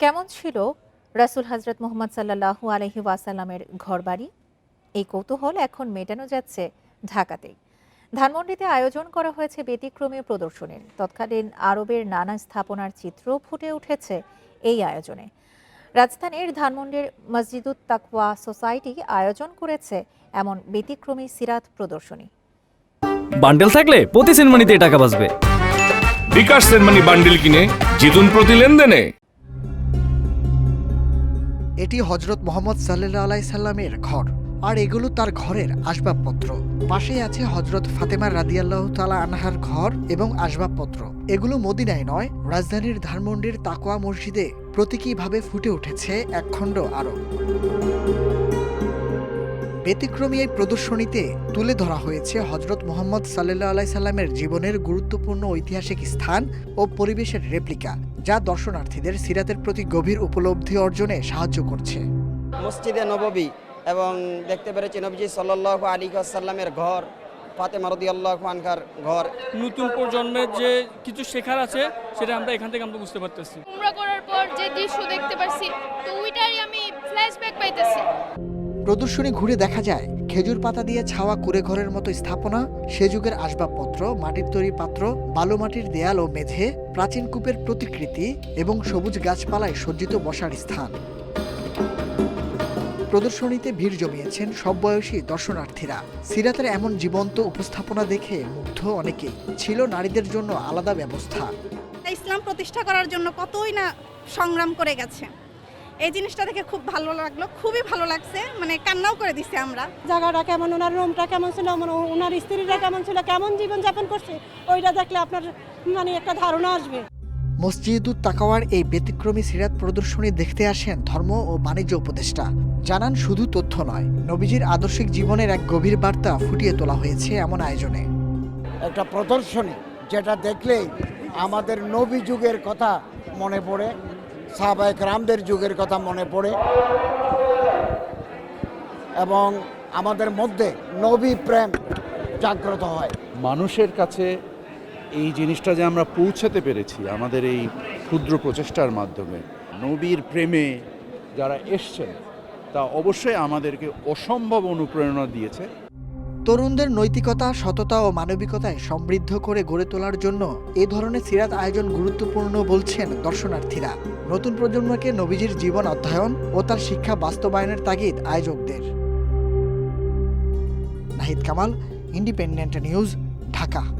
কেমন ছিল রাসূল হজরত মোহাম্মদ সাল্লাল্লাহু আলহি ওয়াসাল্লামের ঘরবাড়ি? এই কৌতূহল এখন মেটানো যাচ্ছে ঢাকাতেই। ধানমন্ডিতে আয়োজন করা হয়েছে ব্যতিক্রমী প্রদর্শনীর। তৎকালীন আরবের নানা স্থাপনার চিত্র ফুটে উঠেছে এই আয়োজনে। রাজধানীর ধানমন্ডির মসজিদুত তাকওয়া সোসাইটি আয়োজন করেছে এমন ব্যতিক্রমী সিরাত প্রদর্শনী। বান্ডেল থাকলে প্রতি সেনমানিতে টাকা বাঁচবে। বিকাশ সেনমানি বান্ডিল কিনে জিতুন প্রতি লেনদেনে। এটি হজরত মোহাম্মদ সাল্লাহ আলাই সাল্লামের ঘর। আর এগুলো তার ঘরের আসবাবপত্র। পাশেই আছে হজরত ফাতেমা রাদিয়াল্লাহ তালা আনহার ঘর এবং আসবাবপত্র। এগুলো মদিনায় নয়, রাজধানীর ধানমন্ডির তাকোয়া মসজিদে প্রতীকীভাবে ফুটে উঠেছে একখণ্ড আরও ব্যতিক্রমী এই প্রদর্শনীতে তুলে ধরা হয়েছে হজরত মোহাম্মদ সাল্লাহ আলাই সাল্লামের জীবনের গুরুত্বপূর্ণ ঐতিহাসিক স্থান ও পরিবেশের রেপ্লিকা। যা দর্শনার্থীদের সিরাতের প্রতি গভীর উপলব্ধি অর্জনে সাহায্য করছে। মসজিদে নববী এবং দেখতে পেরেছি নবীজি সাল্লাহ আলী আসাল্লামের ঘর ফাতে মারুদি আল্লাহ খানকার ঘর। নতুন প্রজন্মের যে কিছু শেখার আছে সেটা আমরা এখান থেকে আমরা বুঝতে পারতেছি। উমরা করার পর যে দৃশ্য দেখতে পারছি তো ওইটারই আমি ফ্ল্যাশব্যাক পাইতেছি। প্রদর্শনী ঘুরে দেখা যায়, খেজুর পাতা দিয়ে ছাওয়া কুড়ে ঘরের মতো স্থাপনা সে যুগের আসবাবপত্র, মাটির তৈরি পাত্র বালু মাটির দেয়াল ও মেঝে, প্রাচীন কূপের প্রতিকৃতি এবং সবুজ গাছপালায় সজ্জিত বসার স্থান। প্রদর্শনীতে ভিড় জমিয়েছেন সব বয়সী দর্শনার্থীরা। সিরাতের এমন জীবন্ত উপস্থাপনা দেখে মুগ্ধ অনেকেই। ছিল নারীদের জন্য আলাদা ব্যবস্থা। ইসলাম প্রতিষ্ঠা করার জন্য কতই না সংগ্রাম করে গেছে। এই জিনিসটা দেখে খুব ভালো লাগল খুবই ভালো লাগছে মানে কান্নাও করে দিছে আমরা। জায়গাটা কেমন ওনার রুমটা কেমন ছিল মানে ওনার স্ত্রীরা কেমন ছিল কেমন জীবন যাপন করছে ওইটা দেখলে আপনার মানে একটা ধারণা আসবে। মসজিদুত তাকাওয়ার এই ব্যতিক্রমী সিরাত প্রদর্শনী দেখতে আসেন ধর্ম ও বাণিজ্য উপদেষ্টা। জানান শুধু তথ্য নয় নবীজির আদর্শিক জীবনের এক গভীর বার্তা ফুটিয়ে তোলা হয়েছে এমন আয়োজনে। একটা প্রদর্শনী যেটা দেখলেই আমাদের নবী যুগের কথা মনে পড়ে সাহাবায়ক রামদের যুগের কথা মনে পড়ে। এবং আমাদের মধ্যে নবী প্রেম জাগ্রত হয়। মানুষের কাছে এই জিনিসটা যে আমরা পৌঁছাতে পেরেছি, আমাদের এই ক্ষুদ্র প্রচেষ্টার মাধ্যমে, নবীর প্রেমে যারা এসছেন, তা অবশ্যই আমাদেরকে অসম্ভব অনুপ্রেরণা দিয়েছে। তরুণদের নৈতিকতা, সততা ও মানবিকতায় সমৃদ্ধ করে গড়ে তোলার জন্য এ ধরনের সিরাত আয়োজন গুরুত্বপূর্ণ বলছেন দর্শনার্থীরা। নতুন প্রজন্মকে নবীজির জীবন অধ্যয়ন ও তার শিক্ষা বাস্তবায়নের তাগিদ আয়োজকদের। Nahid Kamal, independent news, Dhaka.